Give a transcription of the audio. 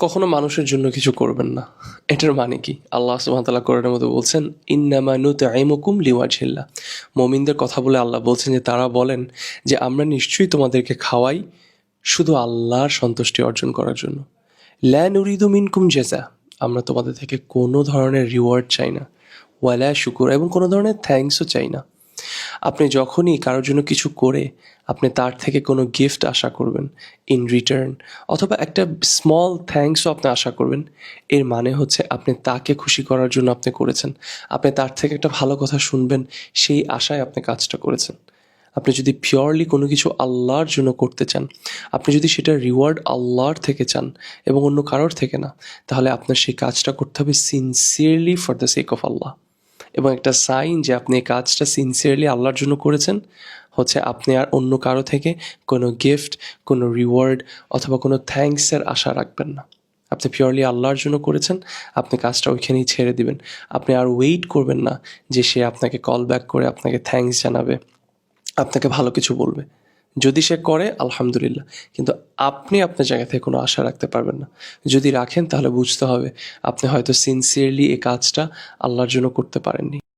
কখনো মানুষের জন্য কিছু করবেন না। এটার মানে কি? আল্লাহ সুবহানাহু কোরআনের মধ্যে বলছেন, ইন্নামা নুতঈমুকুম লিওয়াজহিল্লাহ। মুমিনদের কথা বলে আল্লাহ বলছেন যে, তারা বলেন যে, আমরা নিশ্চয়ই তোমাদেরকে খাওয়াই শুধু আল্লাহর সন্তুষ্টি অর্জন করার জন্য। লা নুরিদু মিনকুম জেজা আমরা তোমাদের থেকে কোনো ধরনের রিওয়ার্ড চাই না। ওয়ালা শুকুর এবং কোনো ধরনের থ্যাঙ্কসও চাই না। আপনি যখনই কারোর জন্য কিছু করে আপনি তার থেকে কোনো গিফট আশা করবেন ইন রিটার্ন অথবা একটা স্মল থ্যাঙ্কসও আপনি আশা করবেন। এর মানে হচ্ছে আপনি তাকে খুশি করার জন্য আপনি করেছেন। আপনি তার থেকে একটা ভালো কথা শুনবেন, সেই আশায় আপনি কাজটা করেছেন। আপনি যদি পিওরলি কোনো কিছু আল্লাহর জন্য করতে চান, আপনি যদি সেটার রিওয়ার্ড আল্লাহর থেকে চান এবং অন্য কারোর থেকে না, তাহলে আপনার সেই কাজটা করতে হবে sincerely for the sake of Allah এবং একটা সাইন যে আপনি এই কাজটা সিনসিয়ারলি আল্লাহর জন্য করেছেন, হচ্ছে আপনি আর অন্য কারও থেকে কোনো গিফট কোনো রিওয়ার্ড অথবা কোনো থ্যাঙ্কসের আশা রাখবেন না। আপনি পিওরলি আল্লাহর জন্য করেছেন, আপনি কাজটা ওইখানেই ছেড়ে দিবেন। আপনি আর ওয়েট করবেন না যে সে আপনাকে কল ব্যাক করে আপনাকে থ্যাঙ্কস জানাবে, আপনাকে ভালো কিছু বলবে। যদি সে করে, আলহামদুলিল্লাহ। কিন্তু আপনি আপনার জায়গা থেকে কোনো আশা রাখতে পারবেন না। যদি রাখেন, তাহলে বুঝতে হবে আপনি হয়তো সিনসিয়ারলি এই কাজটা আল্লাহর জন্য করতে পারেননি।